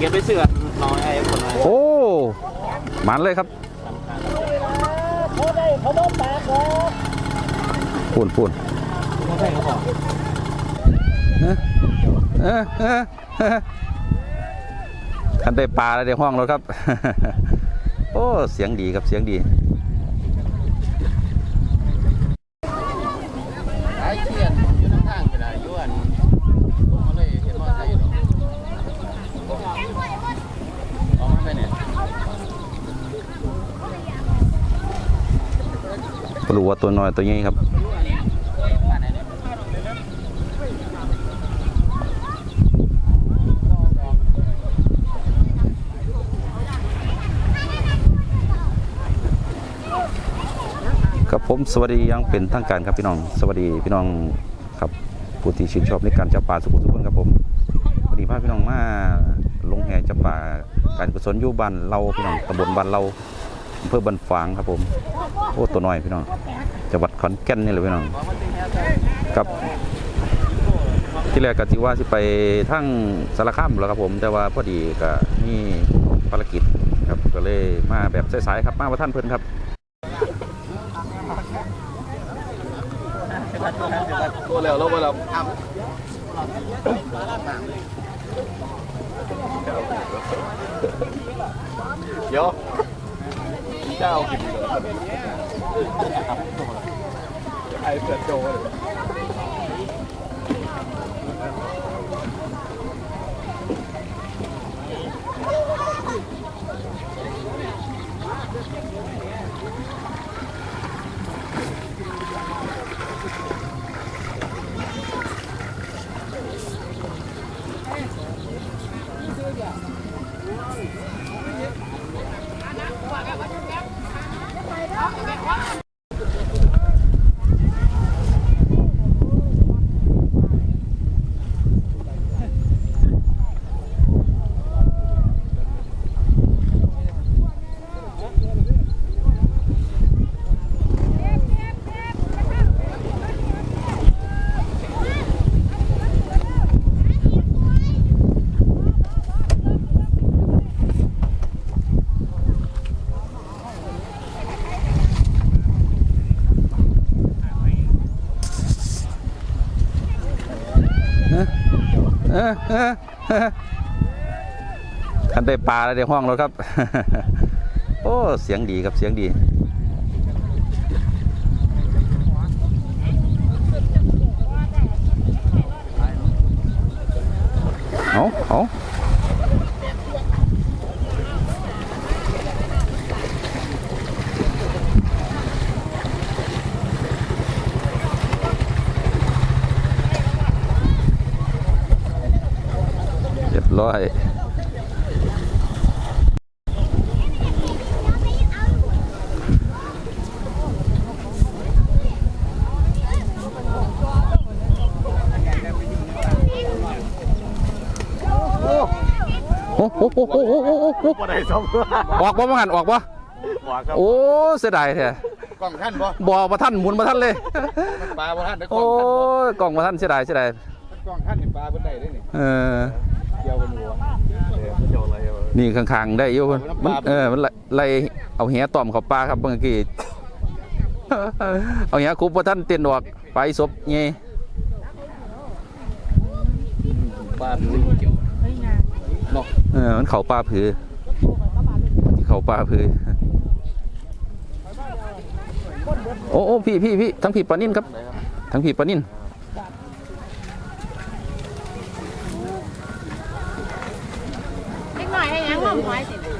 เก็บไปเสือน้อยไอ้คนน้อยโอ้มันเลยครับพูนพูนไม่ใช่เขาบอกเออเออเออเออคันได้ปลาแล้วได้ห้องแล้วครับ โอ้ เสียงดีครับ เสียงดี ไอ้เทียนอยู่ทางทางไปละอยู่อันผมก็เลยเห็นว่าใช่หรอกเอามาไปเนี่ย ปลูกว่าตัวน้อยตัวใหญ่ครับครับผมสวัสดียังเป็นทางการครับพี่น้อง สวัสดีพี่น้องครับผู้ที่ชื่นชอบในการจับปลาสุขุมสุขนครับผมวันนี้พาพี่น้องมาลงแห่จับปลาการกุศลอยู่บ้านเราพี่น้องตำบลบ้านเราอำเภอบันฝางครับผมโอ้ตัวน้อยพี่น้อง จังหวัดขอนแก่นนี่เลยพี่น้องครับที่แรกก็จิว่าสิไปทั้งสารคามแล้วครับผม แต่ว่าพอดีก็มีภารกิจครับก็เลยมาแบบสายๆครับมาว่าท่านเพิ่อนครับตัวแล้วเราไปแล้วเดี๋ยวเจ้ากิน ไอ้เสือโจเลย คันได้ปลาแล้วได้ห้องแล้วครับ โอ้ เสียงดีครับเสียงดี รียบร้อยโอ้โหโอ้โหโอ้โหโอ้โหโอ้โหบ่ได้สองตัวออกบ่มาหันออกบ่บอกครับโอ้เสียดายแท้กล้องท่านบ่บ่มาท่านหมุนมาท่านเลยปลาบ่ท่านได้กล้โอ้องท่านบ่ยกล่องมาท่านเสียดายเสียดายกล้องท่านนี่ปลาเพิ่นได้เด้นี่เออ นี่ข้างๆได้อยู่มันมันเออมันไล่ไล่เอาเหียต่อมเข้าปลาครับเมื่อกี้เอาเหียคุบว่าท่านเต้นออกไปศพเงี้ปลาสิเกี่ยวเนาะเออมันเข่าปลาผือที่เข่าปลาผือโอ้โอ้พี่พี่พี่ทั้งพี่ปลานิ่นครับ ทั้งพี่ปลานิ่น เล็กหน่อยให้ยังงอมหอยสิ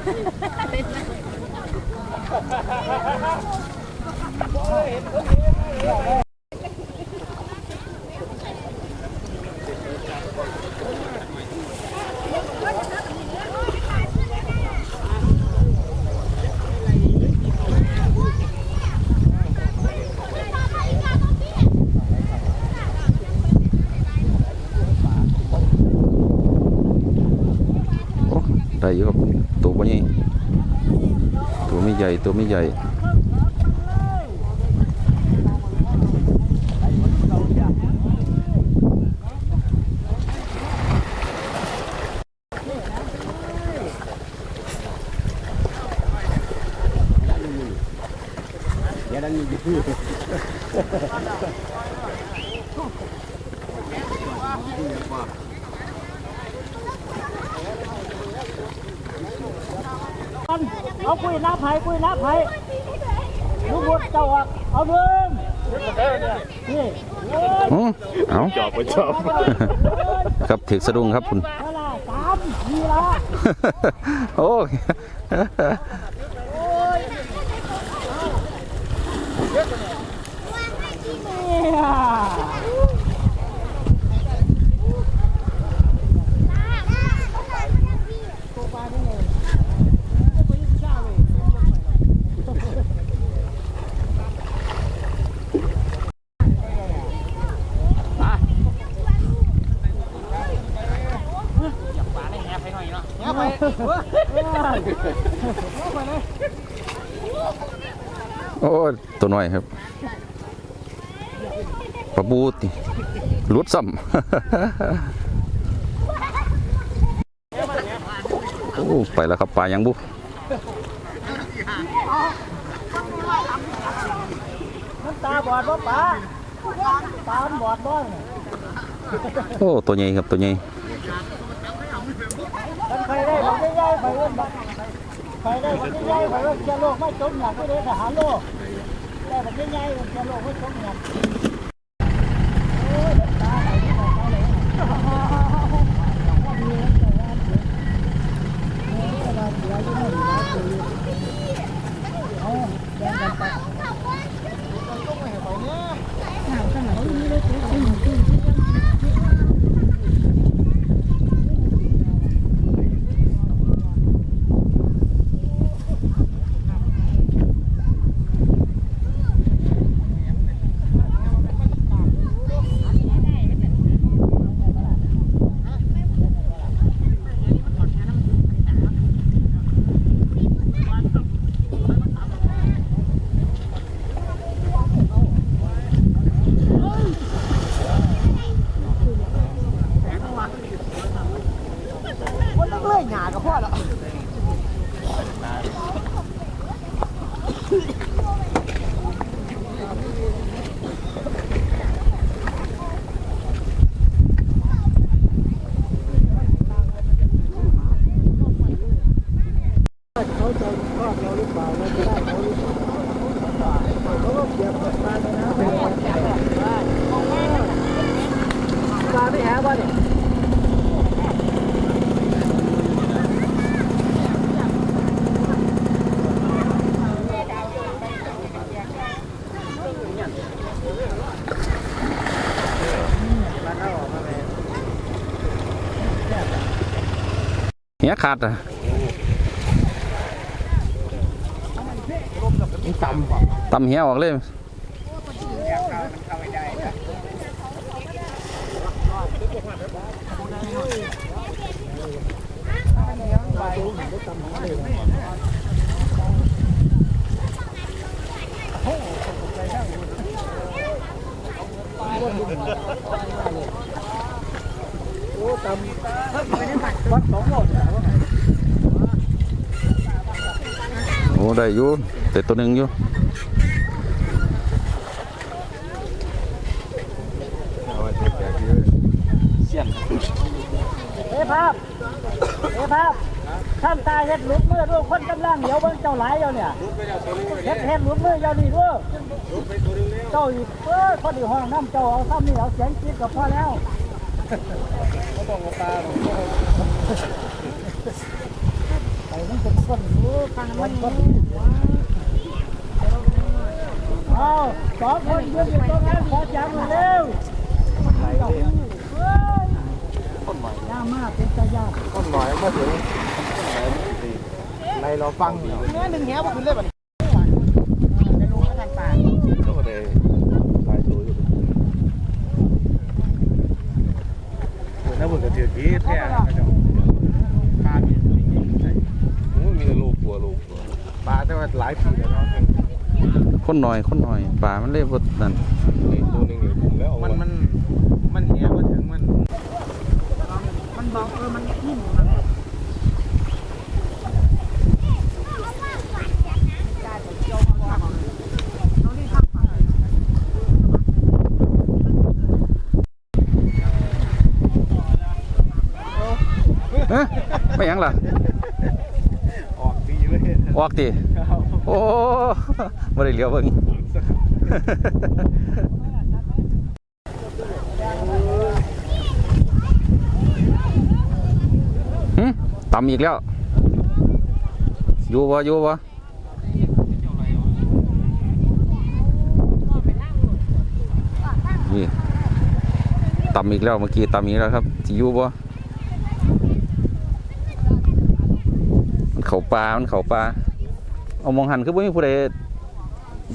โอ้ ได้อยู่ครับตัวบ่ใหญ่ ตัวไม่ใหญ่ เอาคุยน้าไผ่คุยน้าไผ่ลูกบดเจ้าอะเอาเดินนี่โอ้ยอืมเอาจอบไปจอบครับถึกสะดุ้งครับคุณเวลาสามมีละโอ้ยเนี่ย โอ้ยตัวน้อยครับปลาบูติรุดซ้ำโอ้ไปแล้วครับปลายังบุน้ำตาบอดบ่ป๋าตามันบอดบ้างโอ้ตัวใหญ่ครับตัวใหญ่มัน ใครได้ผมใหญ่ๆไปเล่นบักใครได้ผมใหญ่ๆไปเล่นเจ้าโลกไม่จมหนักไม่ได้ทหารโลกได้ผมใหญ่ๆเจ้าโลกไม่จมหนักโอ้ยตาไหลตาไหล คนเลื่อยหนากับพ่อแล้ว เขาจะชอบเราหรือเปล่าเราจะได้เขาหรือเปล่าเขาก็เก็บมาเลยนะปลาไม่แหบ่เนี่ย เหี้ยขาดอะตำเหี้ยออกเลยวัดสองโลดเนี่ย โอ้ได้อยู่แต่ตัวหนึ่งอยู่เอ้ภาพเอ้ภาพท่านตายเฮ็ดลุดมือด้วยคนกำลังเหนียวเบิ่งเจ้าหลายเจ้าเนี่ยเฮ็ดเฮ็ดลุดมือเจ้านี่ด้วยเจ้าอีกเอ้ยพอดีห้องน้ำเจ้าเอาซ้ำนี่เอาเสียงกรีดกับพ่อแล้วไป มันเป็นคนรู้ฟังมันคนเอาสองคนยืนอยู่ตรงนั้นขอจังหน่อยเร็วเฮ้ยย่ามากเป็นตายากต้นหน่อยมาถึงในเราฟังอยู่เนื้อหนึ่งแหวบ่ขึ้นเลยบัดนี้ ก็ได้หลายตัวอยู่ถ้าบุญก็ถือดีแท้นะเจ้าปลามีใช่มีแต่ ลูกตัวลูกปลาแต่ว่าหลายปีแล้วเนาะคนหน่อยคนหน่อยปลามันเรียบว่านั่นตัวนึงอยู่คุมแล้วมันมันมันเหี้ยมาถึงมัน มันบอกเออมันนิ่ม ฮะไม่หยังล่ะ ออกดีเว้ย ออกติโอ้บ่ได้เหลียวเบิ่งต่ำอีกแล้ว อยู่บ่อยู่บ่นี่ต่ำอีกแล้วเมื่อกี้ต่ำอีกแล้วครับสิอยู่บ่มันเขาปลา มันเขาปลา เอามองหันคือบ่มีผู้ใด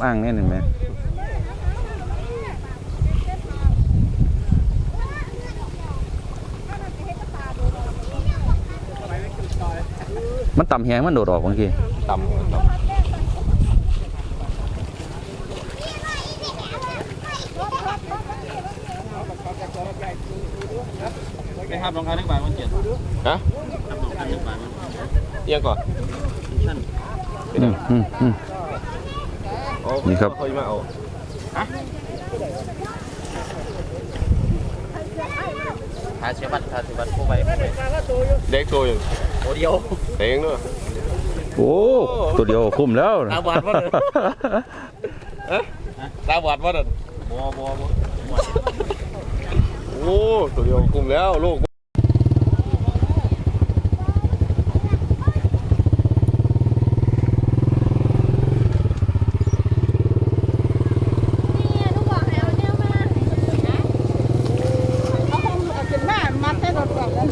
บ้างแน่นอนไหมมันต่ำแหงมันโดดออกบางทีต่ำต่ำไม่ห้ามรองเท้าหนึ่งบาทมันเจ็ดฮะห้ามรองเท้าหนึ่งบมันเอียงก่อน อืมอืมอืม นี่ครับเขาจะมาเอาทาเชบัตทาเชบัตผู้ไปเด็กโชว์อยู่โอเดียวเต็งด้วยโอ้ตัวเดียวคุ้มแล้วตาบอดวะเลยตาบอดวะเดินบัวบัวบัวโอ้ตัวเดียวกลุ่มแล้วลูก นี่ลูกบอกแล้วเนี่ยมา เอาห้องเอาขึ้นมามัดให้รถก่อนเลย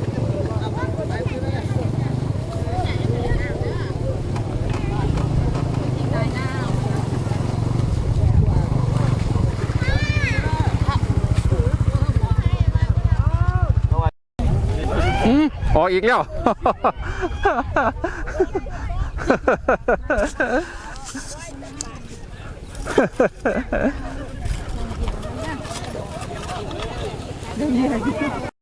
อ๋ออกอีกแล้ว เ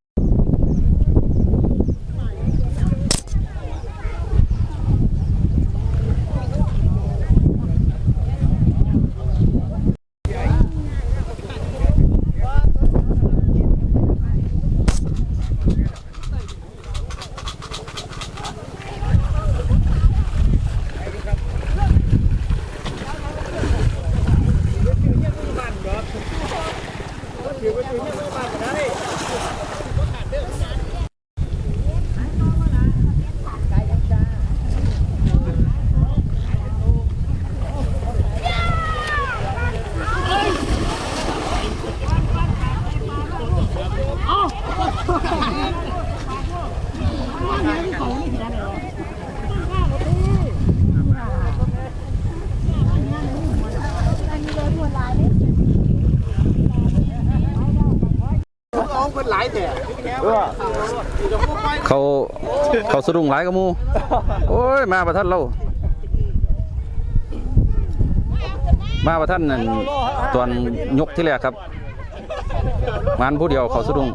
เขาเขาสะดุ้งหลายกมูโอ้ยมาประทันเรามาประทันนั่นตอนยกที่แรกครับมันผู้เดียวเขาสะดุ้ง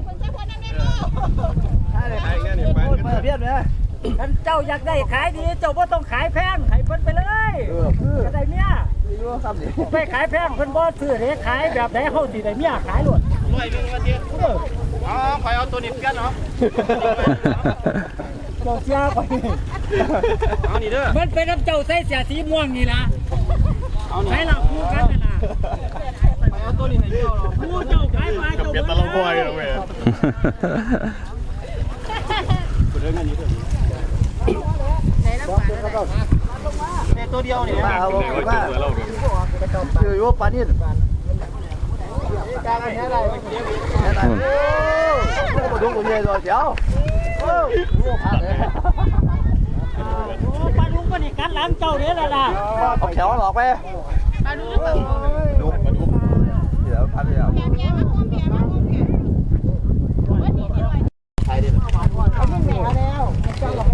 ท่านเจ้าอยากได้ขายดีเจ้าบ่ต้องขายแพงให้เพิ่นไปเลยจะได้เมียไปขายแพงเพิ่นบ่ซื้อเด้ขายแบบไหนเฮาสิได้เมียขายโลดร้อยหนึ่งวันเดียว อ๋อคอยเอาตัวนี้กันเนาะเจ้าเสียไปเอานี่เด้อมันเป็นน้ำเจ้าใส่เสียสีม่วงนี่ล่ะใช้เราคู่กันนั่นน่ะเอาตัวนี้ให้เจ้าเนาะคู่เจ้าขายมาเจ้าเก็บตะลงบอยเลยเว้ยในตัวเดียวนี่บ้าเขาบอกว่าเราดูคืออยู่ปานนี้การแค่ไรแค่ไร โอ้มาดูคนใหญ่ตัวเดียวโอ้ปลาดุกปลานี่กันหลังเจ้าเนี่ยแหละนะเอาแขวหลอกไปปลาดูหรือเปล่าดูมาดูเดี๋ยวพันเดียวแผลแผลมาพวงแผลมาพวงแผลว่าดีที่หน่อยเขาไม่แหวแล้วเจ้าหลอก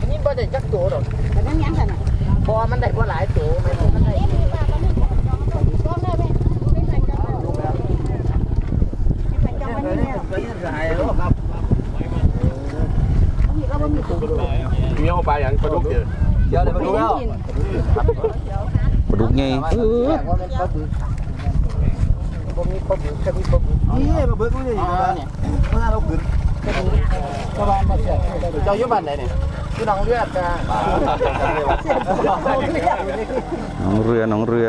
อันนี้บ่ได้จักตัวหรอกแต่นั่นยังกันอะพอมันได้บ่หลายตัวมันได้ เอ๊ะมือปลาปลาหนึ่งก็ได้ไหมไม่ใส่กันไม่ใส่กันไม่ เนี่ยก็ยืนหายแล้วครับเราไม่มีตัวมีเอาไปอย่างปลาดุกเยอะเดี๋ยวเดี๋ยวมาดูแล้วปลาดุกไงเออว่ามันปลาบึกผมมีปลาบึกแค่มีปลาบึกนี่ปลาบึกมันอยู่นะเนี่ยเมื่อเราบึกประมาณมาแสเจ้าอยู่บ้านไหนเนี่ยพี่น้องเลือดกันหนองเรือหนองเรือ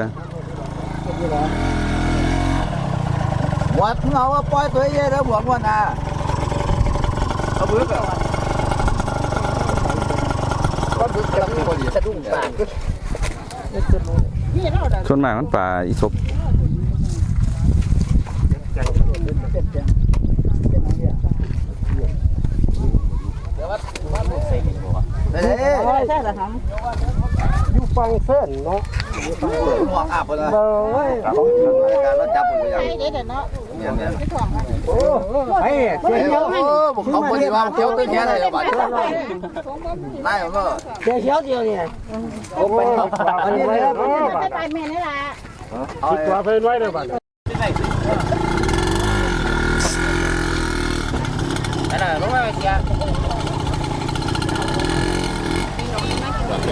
วัดเงาว่าปล่อยตัวเย่แล้วบวกวันน่ะเอาบึ้กอะก็บึ้กกำลังพอดีสะดุ้งปากส่วนมากมันป่าอีศบไปเลยใช่เหรอครับอยู่ฟังเส้นเนาะ หมวกอาบไปเลยเอ้ยการรถจับหมดเลยใช่เด็ดเนาะเนี่ยเนี่ยไม่ถ่วงครับโอ้ไอ้โอ้ผมเขาพอดีว่าเที่ยวตัวแค่ไหนบ้างได้ผมก็เดี๋ยวเช้าเดียวเนี่ยโอ้ไปอันนี้เลยไปไปแม่นี่ล่ะคิดว่าเพิ่นไว้เลยบัดนั่นน่ะรู้ไ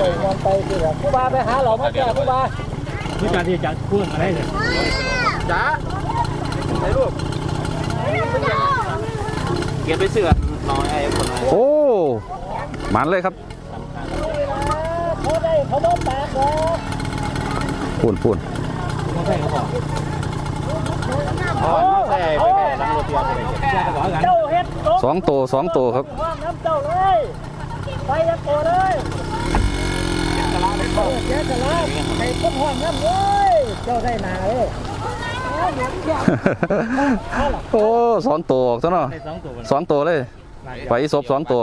มันไปสิล่ะผู้บาไปหาเรามาแก่ผู้บานี่การที่จะพูดอะไรเนี่ยจ๋าไอ้ลูกเก็บไปเสือน้อยไอ้คนนโอ้หมันเลยครับเขาได้เขาโดนแตกแล้วปูนปูนอ๋อใช่ไปแค่ลังรถเทียนไปเลยเจ้าเฮ็ดตกสองตัวสองตัวครับห้องน้ำเจ้าเลย ไปยังโตเลยเจ้าจะรับในต้นห้องน้ำเลยเจ้าได้นาเลยโอ้สองตัวออกซะเนาะสองตัวสองตัวเลยไปอีศพสองตัว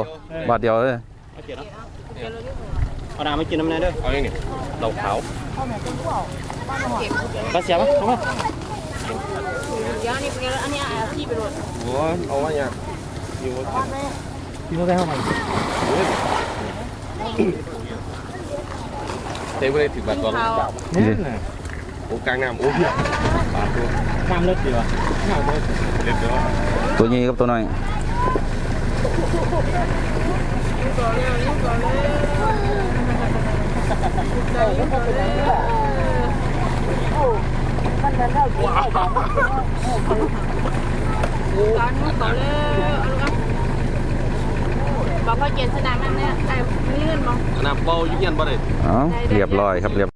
บาทเดียวเลยเอาน้ำไม่กินน้ำแน่ด้วยเอาอย่างนี้เราขาวก็เสียมั้ยเอามาเดี๋ยวนี่เป็นอันนี้อาชีพไปรถโอ้เอาไว้ยังอยู่พี่มาได้เข้ามา เต็มเลยถึงบัตรก่อนนี่ดิโอ้กลางน้ำโอ้ปาตัวน้ำเลิศดีวะน้ำเลิศเล็บเดียวตัวนี้กับตัวน้อยตอนนู้นต่อเลย บอกว่าเกียนสนามนั่นเนี่ยแต่นี่เงินมั้งน้ำเบายุ่งยันบ่ได้เอ้าเรียบร้อยครับเรียบ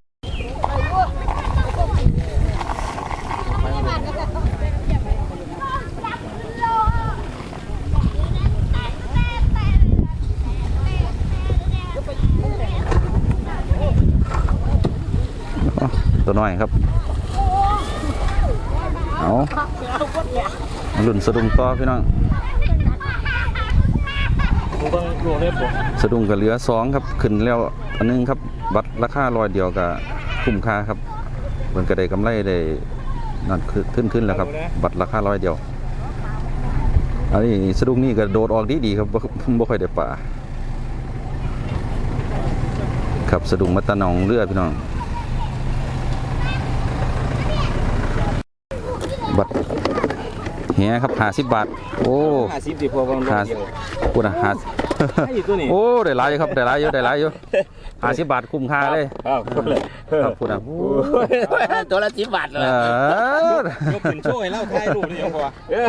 อ๋อตัวน้อยครับ เอาลุ่นสะดุ้งต่อพี่น้อง กูต้องรวมเลยผม สะดุ้งกับเหลือสองครับขึ้นแล้วอันนึงครับบัตรราคาร้อยเดียวกับคุ้มค่าครับเพิ่นก็ได้กำไรได้นั่นคือขึ้นขึ้นแล้วครับ บัตรราคาร้อยเดียว อันนี้สะดุ้งนี่ก็โดดออกดีดีครับบ่บ่ค่อยได้ป่า ครับสะดุ้งมัตตะนองเรือพี่น้อง บัตร เฮียครับห้าสิบบาท โอ้ห้าสิบดีพอประมาณห้าพูดนะห้าให้ตัวนี้โอ้ได้หลายอยู่ครับได้หลายอยู่ได้หลายอยู่ห้าสิบบาทคุ้มค่าเลยครับเลยครับพูดนะตัวละสิบบาทเลเอยอยกขึ้นช่วยแล้วถ่ายรูปนี่ยังพอ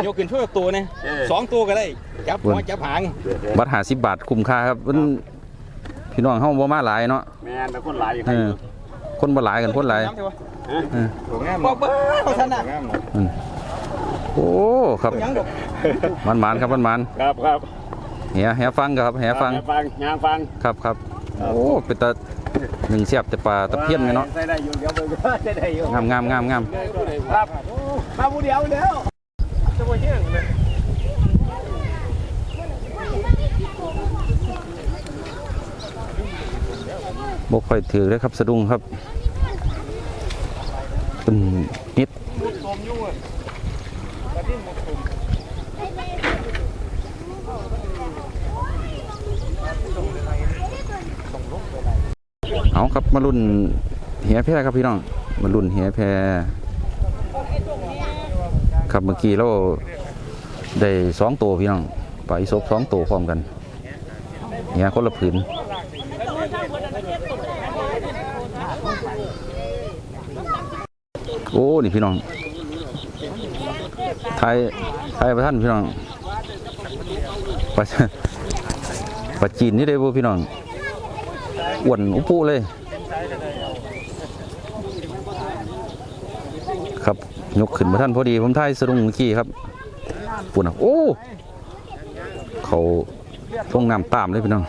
ยกขึ้นช่วยตัวเนี่ยสองตัวก็ได้จับหัวจับหางบัตรห้าสิบบาทคุ้มค่าครับมันพี่น้องเฮาบ่มาหลายเนาะแม่แต่คนหลายอยู่เออคนบ่หลายกันคนหลายน้ำใช่ปะเออตัวงามบอกเบ้าท่านน่ะอืม โอ้ครับมันมันๆครับมันมันครับครับๆเหียเหียฟังครับเหียฟังฟังงานฟังครับครับโอ้เป็นตาหนึ่งเสียบแต่ปลาตะเพียนไงเนาะใส่ได้อยู่เดี๋ยวเบิ่งใส่ได้อยู่งามงามงามงามครับมาผู้เดียวแล้วบ่ค่อยถือเลยครับสะดุ้งครับตึมนิด เอาครับมารุ่นเหียแพรครับพี่น้องมารุ่นเหียแพรครับเมื่อกี้เราได้สองตัวพี่น้องปลาอีสบสองตัวพร้อมกันเหียคนละผืนโอ้ นี่พี่น้อง ทยไทยประท่านพี่น้องไปปลาจีนนี่ได้บ่พี่น้องอ้วนอุปุเลย ครับยกขึ้นมาท่านพอดีผมถ่ายสะดุ้งเมื่อกี้ครับปุ่นอะโอ้เขาท่งน้ำตามเลยพี่น้อง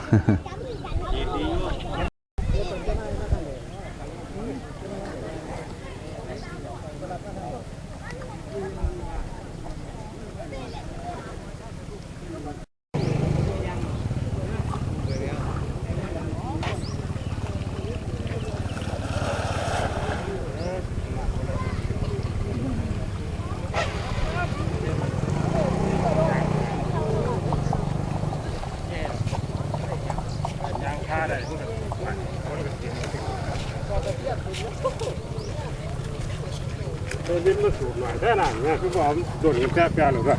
เดินดิ้นมาสูบหน่อยแค่นั้นเนี่ยคือบอกโดนแก้แก้หรือเปล่า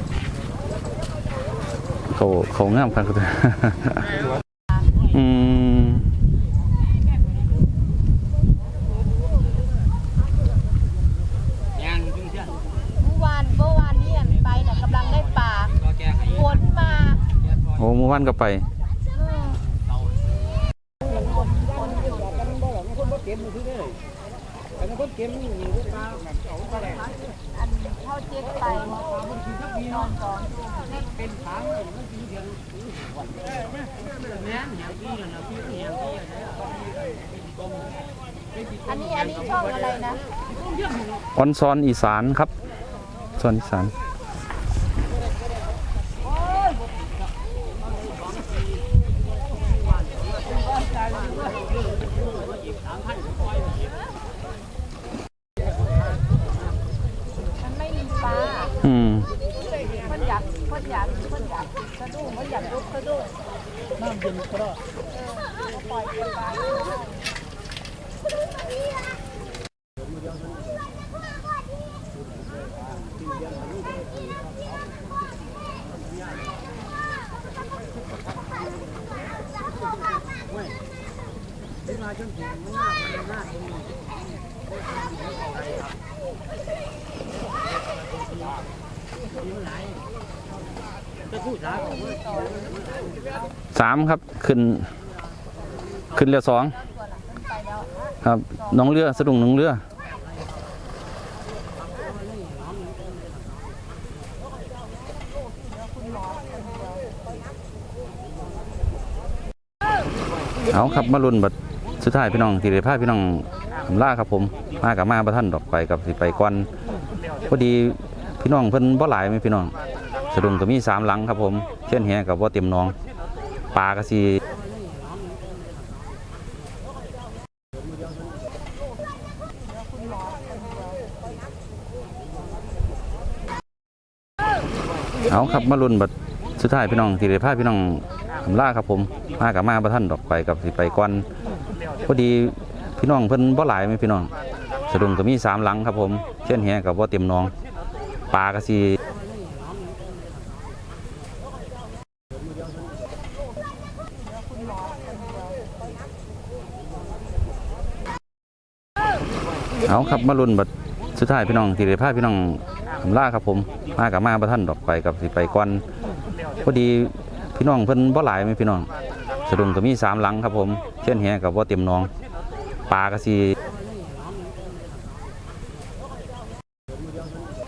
เขาเขางามครับอืมเมื่อวานเมื่อวานนี้อันไปน่ะกำลังได้ปลาฝนมาโอ้เมื่อวานก็ไปอืมอันเข้าเจ็บไปนอนก่อนอันนี้อันนี้ช่องอะไรนะออนซอนอีสานครับซอนอีสานไม่มีปลา อืม เพิ่นอยากเพิ่นอยากเพิ่นอยากสะดุ้งเพิ่นอยากลุกสะดุ้ง น้ำเย็นก็ได้ เออปล่อยปลา สามครับขึ้น ขึ้นเรือสองครับน้องเรือสะดุ้งน้องเรือเอาครับมาลุนบัดสุดท้ายพี่น้องที่ได้พาพี่น้องอำล่าครับผมมากับมาประท่านดอกไปกับสิไปก่อนพอดี พี่น้องเพิ่นบ่หลายไหมพี่น้องสะดุงก็มีสามหลังครับผมเช่นแหกับบ่าเต็มหนองปลาก็สิเอาครับมาลุนบัดสุดท้ายพี่น้องที่ได้พาพี่น้องอำล่าครับผมมากับมาประท่านดอกไปกับสิไปก่อนพอดีพี่น้องเพิ่นบ่หลายไหมพี่น้องสะดุงก็มีสามหลังครับผมเช่นแหกับบ่าเต็มหนอง ปลาก็สิเอาครับมาลุนบัดสุดท้ายพี่น้องที่ได้พาพี่น้องอำล่าครับผมมากับมาประท่านดอกไปกับสิไปก่อนพอดีพี่น้องเพิ่นบ่หลายไหมพี่น้องสะดุ้งก็มีสามหลังครับผมเช่นแหกับบ่าเต็มหนองปลาก็สิ